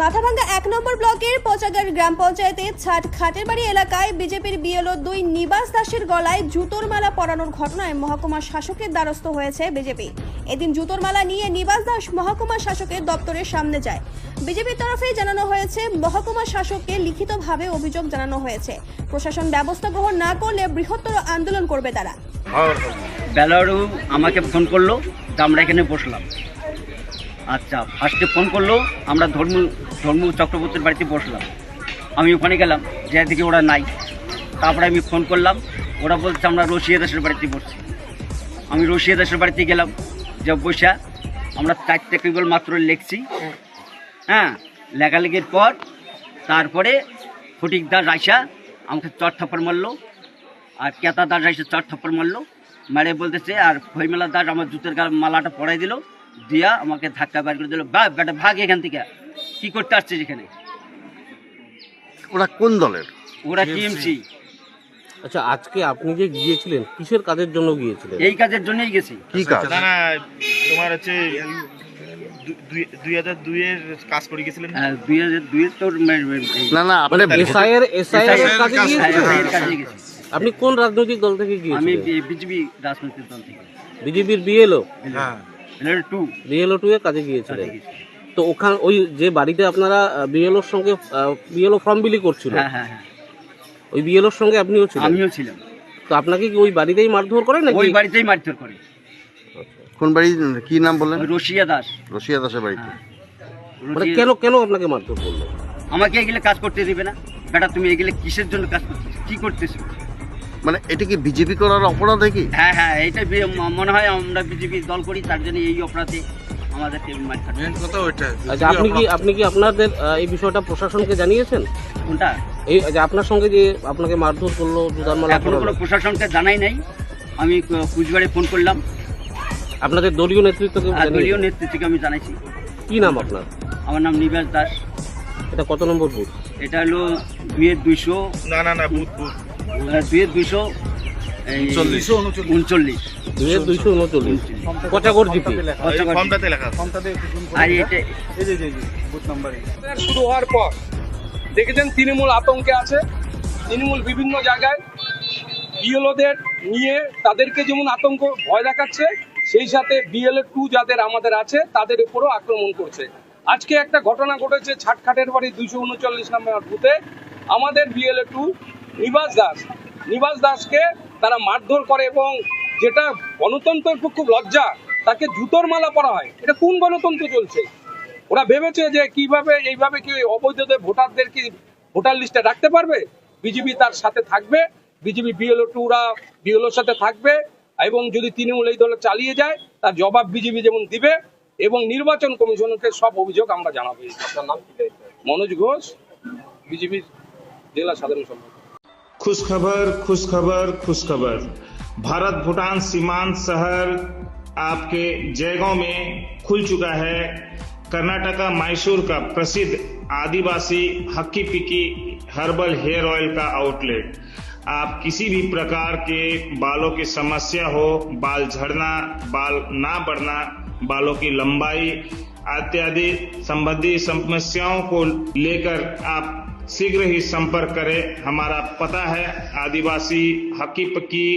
মাথাভাঙ্গা এক নম্বর ব্লকের পচাগার গ্রাম পঞ্চায়েতের ছাট খাটের বাড়ি এলাকায় বিজেপির বিএলও দুই নিবাস দাসের গলায় জুতোর মালা পরানোর ঘটনায় মহকুমা শাসকের দ্বারস্থ হয়েছে বিজেপি। এদিন জুতোর মালা নিয়ে নিবাস দাস মহকুমা শাসকের দপ্তরের সামনে যায়। বিজেপির তরফেই জানানো হয়েছে, মহকুমা শাসককে লিখিতভাবে অভিযোগ জানানো হয়েছে। প্রশাসন ব্যবস্থা গ্রহণ না করলে বৃহত্তর আন্দোলন করবে তারা। বেলারু আমাকে ফোন করল আমরা এখানে বসলাম। আচ্ছা ফার্স্টে ফোন করল, আমরা ধর্ম ধর্ম চক্রবর্তীর বাড়িতে বসলাম। আমি ওখানে গেলাম, যে দিকে ওরা নাই। তারপরে আমি ফোন করলাম, ওরা বলছে আমরা রশিয়া দাসের বাড়িতে বসছি। আমি রশিয়া দাসের বাড়িতে গেলাম, যে বসা আমরা চারটে কেবল মাত্র লিখছি। হ্যাঁ লেখালেখির পর, তারপরে ফটিক দাস আইসা আমাকে চট থাপ্পড় মারলো, আর কেতা দাস এসে চার থাপ্পড় মারলো। মারে বলতেছে, আর খৈমেলা দাস আমার জুতের মালাটা পরাই দিল। দিয়া আমাকে ধাক্কা বার করে দিল বা বেটা ভাগ এখান থেকে। কি করতে আসছিস এখানে? ওরা কোন দলের? ওরা টিএমসি আচ্ছা আজকে আপনি যে গিয়েছিলেন কিসের কাজের জন্য গিয়েছিলেন? এই কাজের জন্যই গেছি। কি কাজ? না না তোমার হচ্ছে দুই- দুই হাজার দুইয়ের কাজ করে গেছিলেন। হ্যাঁ, দুই হাজার দুইয়ের তোর মে- মে- এই- না না মানে আপনি কাজে হ্যাঁ, গিয়েছিলেন? কোন রাজনৈতিক দল থেকে আমি গিয়েছিলেন? বিজেপি রাজনৈতিক দল থেকে। বিজেপির বিএলও? টু বিএলও টু এর কাজে গিয়েছিলেন তো ওখান ওই যে বাড়িতে আপনারা বিএলওর সঙ্গে বিএলও ফর্ম বিলি করছিল? হ্যাঁ হ্যাঁ হ্যাঁ। ওই বিএলওর সঙ্গে আপনিও ছিলেন? আমিও ছিলাম। তো আপনাকে কি ওই বাড়িতেই মারধর করে নাকি? ওই বাড়িতেই মারধর করে। কোন বাড়ি কি নাম বললেন? রশিয়া দাস। রশিয়া দাসের বাড়িতে। হ্যাঁ। মানে কেন কেন আপনাকে মারধর করল? আমাকে এগুলো কাজ করতে দিবে না। বেটা তুমি এগুলো কিসের জন্য কাজ করতেছো? কি করতেছো? মানে এটা কি বিজেপি করার অপরাধ কি হ্যাঁ হ্যাঁ এটা মনে হয় আমরা বিজেপি দল করি তার জন্য এই অপরাধে আমাদেরকে মার খাচ্ছে। আচ্ছা আপনি কি আপনি কি আপনাদের এই বিষয়টা প্রশাসনকে জানিয়েছেন? কোনটা? এই যে আপনার সঙ্গে যে আপনাকে মারধর করল জুতার মালা কোনো পরালো, প্রশাসনকে জানাই নাই। আমি কুচবিহারে ফোন করলাম। আপনাদের দলীয় নেতৃত্বকে দলীয়? আমি জানাইছি। কি নাম আপনার? আমার নাম নিবাস দাস। এটা কত নম্বর বুথ? এটা হলো দুইয়ের দুইশো। না না না বুথ বুথ। আহ, দুইশো এই উনচল্লিশ। দুইশো উনচল্লিশ। পচাগড় জিপি? ফর্মটাতে লেখা। আছে। আর এটা শুরু হওয়ার পর দেখেছেন তৃণমূল আতঙ্কে আছে। তৃণমূল বিভিন্ন জায়গায় বিএলওদের নিয়ে তাদেরকে যেমন আতঙ্ক ভয় দেখাচ্ছে সেই সাথে বিএলএ টু যাদের আমাদের আছে তাদের উপরও আক্রমণ করছে। আজকে একটা ঘটনা ঘটেছে ছাটখাটের বাড়ি দুইশো উনচল্লিশ নম্বর বুথে আমাদের বিএলএ টু নিবাস দাস। নিবাস দাসকে তারা মারধর করে এবং যেটা গণতন্ত্রের খুব খুব লজ্জা তাকে জুতোর মালা পরা হয়। এটা কোন গণতন্ত্র চলছে? ওরা ভেবেছে যে কীভাবে এইভাবে কি অবৈধদের ভোটারদের কি ভোটার লিস্টে রাখতে পারবে? বিজেপি তার সাথে থাকবে বিজেপি বিএলও টুরা বিএলওর সাথে থাকবে এবং যদি তৃণমূল এই দলে চালিয়ে যায় তার জবাব বিজেপি যেমন দিবে এবং নির্বাচন কমিশনকে সব অভিযোগ আমরা জানাব? মনোজ ঘোষ বিজেপির জেলা সাধারণ সম্পাদক। खुश खबर खुश खबर खुश खबर भारत भूटान सीमांत शहर आपके जयगांव में खुल चुका है। कर्नाटका मैसूर का प्रसिद्ध आदिवासी Hakki Pikki herbal hair oil का आउटलेट। आप किसी भी प्रकार के बालों की समस्या हो, बाल झड़ना, बाल ना बढ़ना, बालों की लंबाई इत्यादि संबंधी समस्याओं को लेकर आप शीघ्र ही संपर्क करें। हमारा पता है, आदिवासी Hakki Pakki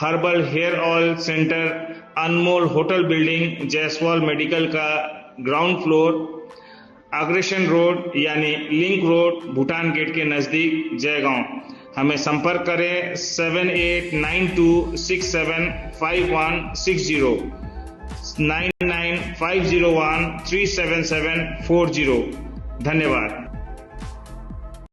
herbal hair oil centre, Anmol hotel building, Jaiswal medical का ग्राउंड फ्लोर, अग्रेशन रोड, यानी लिंक रोड, भूटान गेट के नज़दीक, जयगांव। हमें संपर्क करें seven eight nine two six seven five one six zero, nine nine five zero one three seven seven four zero. धन्यवाद।